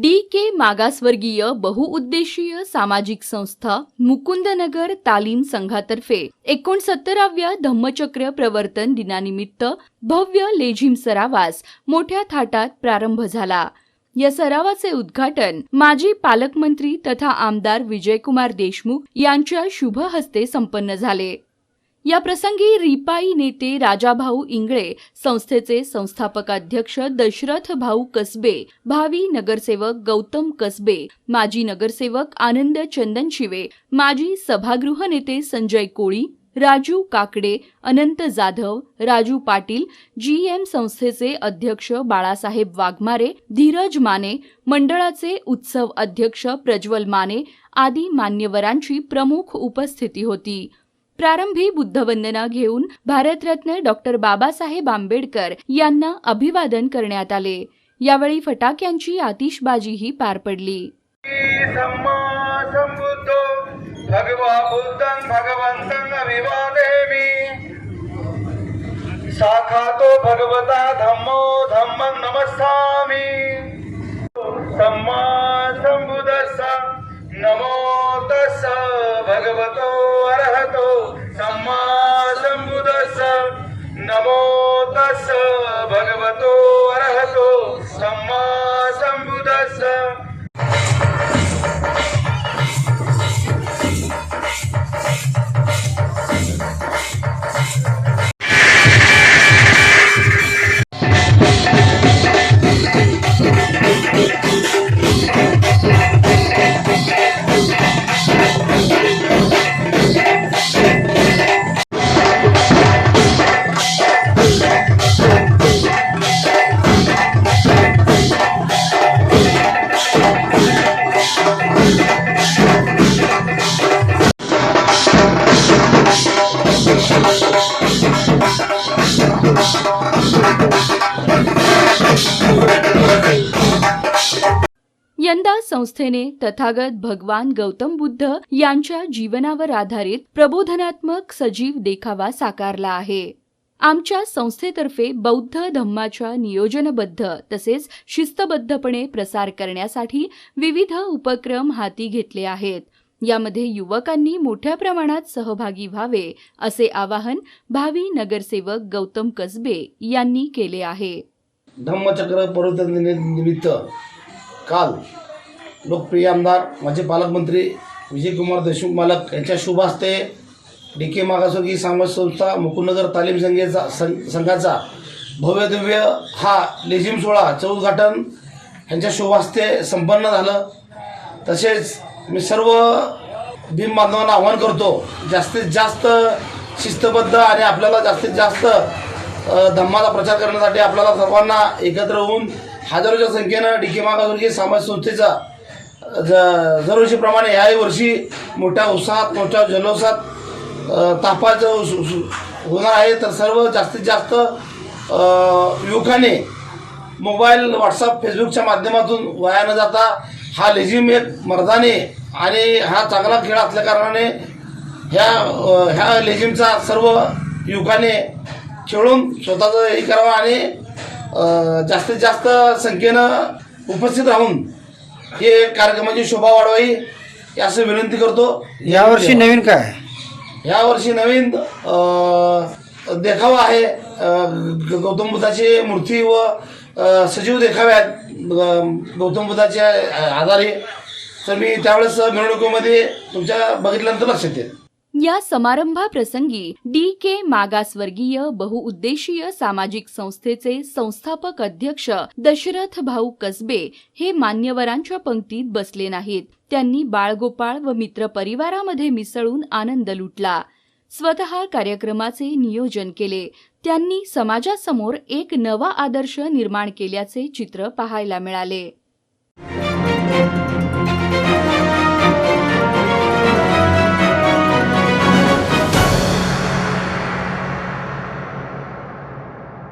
D के मागासवर्गीय बहुउद्देशीय सामाजिक संस्था मुकुंदनगर तालीम संघातर्फे एकोणसत्तराव्या धम्मचक्र प्रवर्तन दिनानिमित्त भव्य लेझिम सरावास मोठ्या थाटात प्रारंभ झाला. या सरावाचे उद्घाटन माजी पालकमंत्री तथा आमदार विजयकुमार देशमुख यांच्या शुभ हस्ते संपन्न झाले. या प्रसंगी रिपाई नेते राजाभाऊ इंगळे संस्थेचे संस्थापक अध्यक्ष दशरथ भाऊ कसबे भावी नगरसेवक गौतम कसबे माजी नगरसेवक आनंद चंदनशिवे माजी सभागृह नेते संजय कोळी राजू काकडे अनंत जाधव राजू पाटील जी एम संस्थेचे अध्यक्ष बाळासाहेब वाघमारे धीरज माने मंडळाचे उत्सव अध्यक्ष प्रज्वल माने आदी मान्यवरांची प्रमुख उपस्थिती होती. प्रारंभी बुद्धवंदना घेऊन भारतरत्न डॉक्टर बाबासाहेब आंबेडकर यांना अभिवादन करण्यात आले. यावेळी फटाक्यांची आतिषबाजीही पार पडली. भगवा बुद्धं भगवन्तं अभिवादेमि भगवता धम्मो नमो तस्स भगवतो अरहतो सम्मा यंदा संस्थेने तथागत भगवान गौतम बुद्ध यांच्या जीवनावर आधारित प्रबोधनात्मक सजीव देखावा साकारला आहे. आमच्या संस्थेतर्फे बौद्ध धम्माच्या नियोजनबद्ध तसेच शिस्तबद्धपणे प्रसार करण्यासाठी विविध उपक्रम हाती घेतले आहेत. यामध्ये युवकांनी मोठ्या प्रमाणात सहभागी व्हावे असे आवाहन भावी नगरसेवक गौतम कसबे यांनी केले आहे. धम्मचक्र पर्वतनिमित्त काल लोकप्रिय आमदार माझे पालकमंत्री विजयकुमार देशमुख मालक यांच्या शुभ हस्ते डी के मागासवर्गीय समाज संस्था मुकुंदनगर तालीम संघेचा संघाचा भव्य दिव्य हा लेझिम सोहळा उद्घाटन यांच्या शुभ हस्ते संपन्न झालं. तसेच मी सर्व भीम बांधवांना आवाहन करतो जास्तीत जास्त शिस्तबद्ध आणि आपल्याला जास्तीत जास्त धम्माचा प्रचार करण्यासाठी आपल्याला सर्वांना एकत्र होऊन हजारोच्या संख्येनं डी के मागासवर्गीय समाज संस्थेचा ज दरवर्षीप्रमाणे याही वर्षी मोठ्या उत्साहात मोठ्या जल्लोषात अ, तापाचं होणार आहे. तर सर्व जास्तीत जास्त युवकाने मोबाईल व्हॉट्सअप फेसबुकच्या माध्यमातून वाया न जाता हा लेझिम एक मर्दाने आणि हा चांगला खेळ असल्या कारणाने ह्या ह्या लेझिमचा सर्व युवकांनी खेळून स्वतःचं हे करावं आणि जास्तीत जास्त संख्येनं उपस्थित राहून हे कार्यक्रमाची शोभा वाढवावी असं विनंती करतो. यावर्षी नवीन काय? यावर्षी नवीन देखावा आहे. गौतम बुद्धाची मूर्ती व सजीव देखावे आहेत. गौतम बुद्धाच्या आधारे तर मी त्यावेळेस मिरवणुकीमध्ये तुमच्या बघितल्यानंतर लक्षात येईल. या समारंभाप्रसंगी डी के मागासवर्गीय बहुउद्देशीय सामाजिक संस्थेचे संस्थापक अध्यक्ष दशरथ भाऊ कसबे हे मान्यवरांच्या पंक्तीत बसले नाहीत. त्यांनी बाळगोपाळ व मित्र परिवारामध्ये मिसळून आनंद लुटला. स्वतः कार्यक्रमाचे नियोजन केले. त्यांनी समाजासमोर एक नवा आदर्श निर्माण केल्याचे चित्र पाहायला मिळाले.